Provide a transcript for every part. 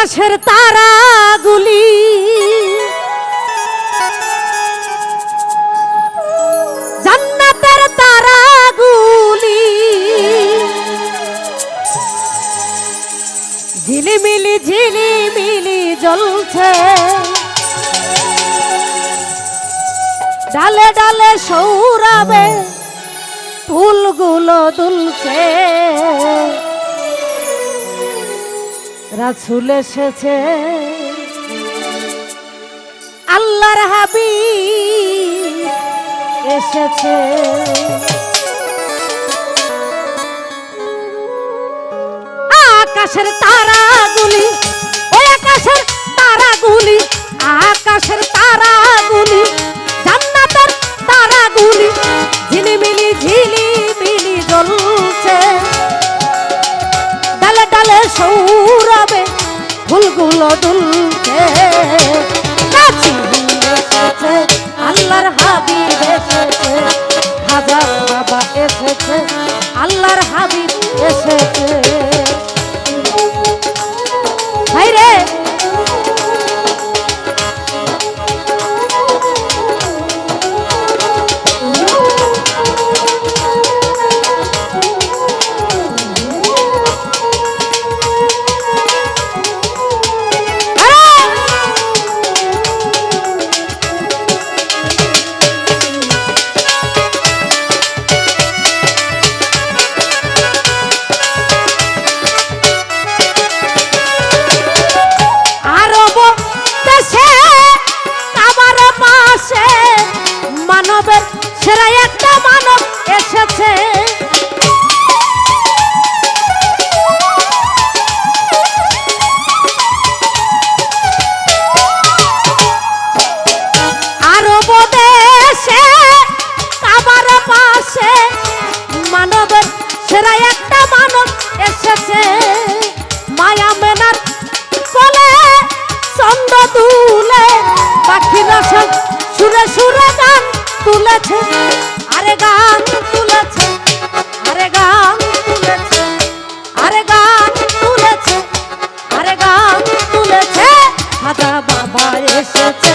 আকাশের তারাগুলি। জান্নাতের তারাগুলি। ঝিলিমিলি ঝিলিমিলি জ্বলছে। ডালে ডালে সৌরাবে ফুলগুলো দুলছে। রাসুল এসেছে। আল্লাহর হাবি এসেছে। আকাশের তারাগুলি, ওই আকাশের তারাগুলি আকাশের তারাগুলি, জান্নাতের তারাগুলি, ঝিলিমিলি ঝিলিমিলি জ্বলছে। ডালে ডালে সৌরবে ফুলগুলো দুলছে। কাছে এসেছে, আল্লাহর হাবিব এসেছে। হাজার বাবা এসেছে, আল্লাহর হাবিব এসেছে। পাখিরা সব সুরে সুরে গান তুলেছে। আরে গান তুলেছে, আরে গান তুলেছে, আরে গান তুলেছে, আরে গান তুলেছে। হাদা বাবা এসেছে।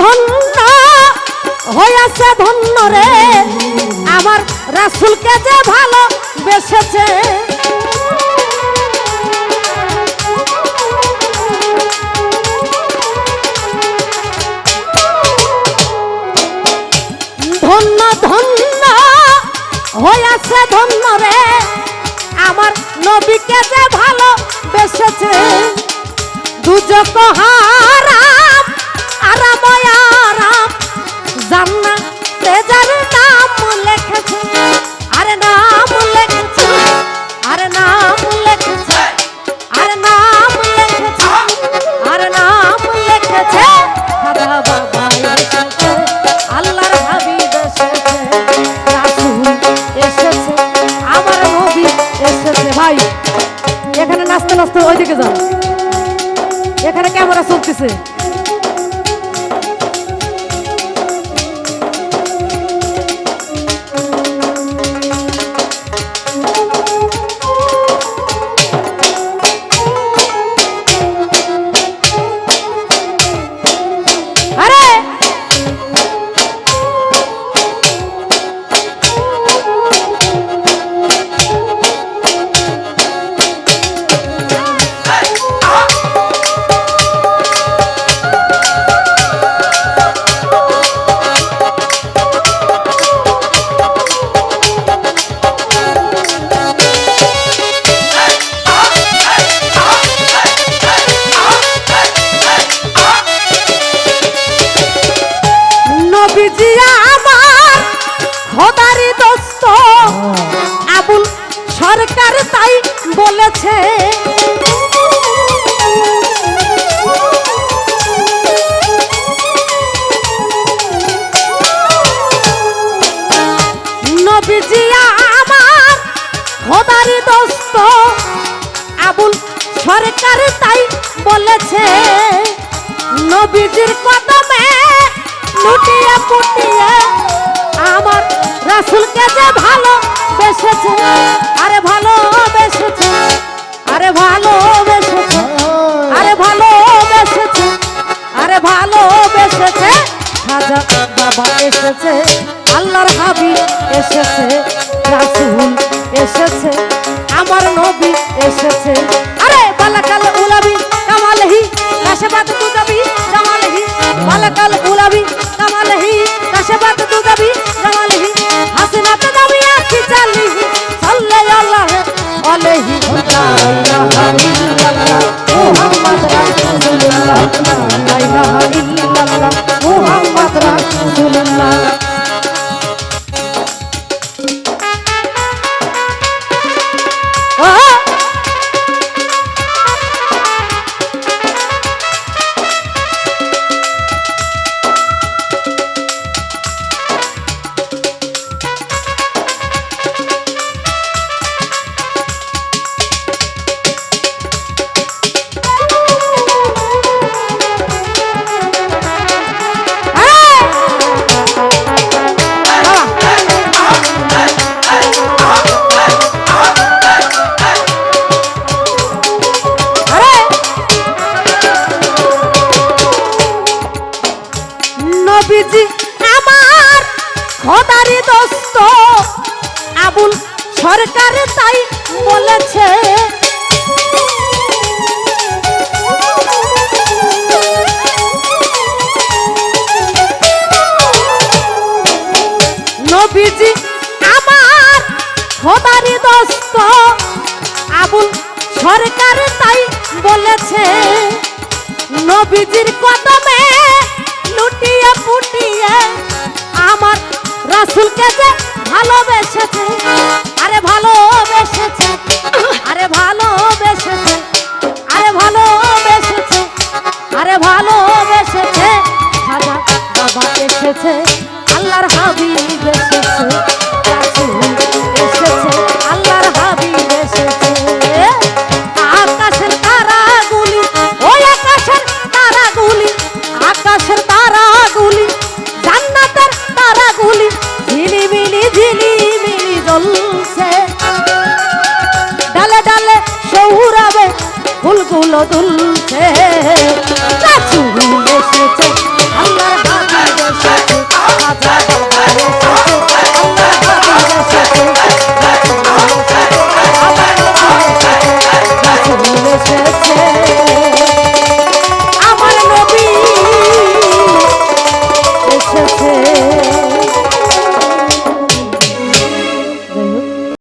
ধন্য, হইয়াছে ধন্য রে। আমার রাসুলকে যে ভালো বেসেছে ধন্য ধন্য, হইয়াছে ধন্য রে। আমার নবীকে যে ভালো বেসেছে দুজক হারাম এখানে নাচতে নাচতে ওইদিকে যাও। এখানে ক্যামেরা চলতেছে। নবীজি আমার খোদারি দোস্ত, আবুল সরকার তাই বলেছে, নবীজির কদমে আমার রাসুলকে ভালো বেসেছে আরে ভালো বেসেছে আরে ভালো বেসেছে আরে ভালো বেসেছে আরে ভালো বেসেছে খাজা বাবা এসেছে। আল্লাহর হাবি এসেছে, রাসুল এসেছে, আমার নবী এসেছে। আরে, বালাকাল উলাবি, কামালহি কাশেবাত তুদাবি কামালহি, বালাকাল উলাবি, কামালহি কাশেবাত তুদাবি কামালহি। দোস্ত আবুল সরকার তাই বলেছে। নবীজি আমার খোদারি দোস্ত, আবুল সরকার তাই বলেছে। নবীজির কদমে জ্বলছে ডালে ডালে সৌরাবে ফুলগুলো দুলছে।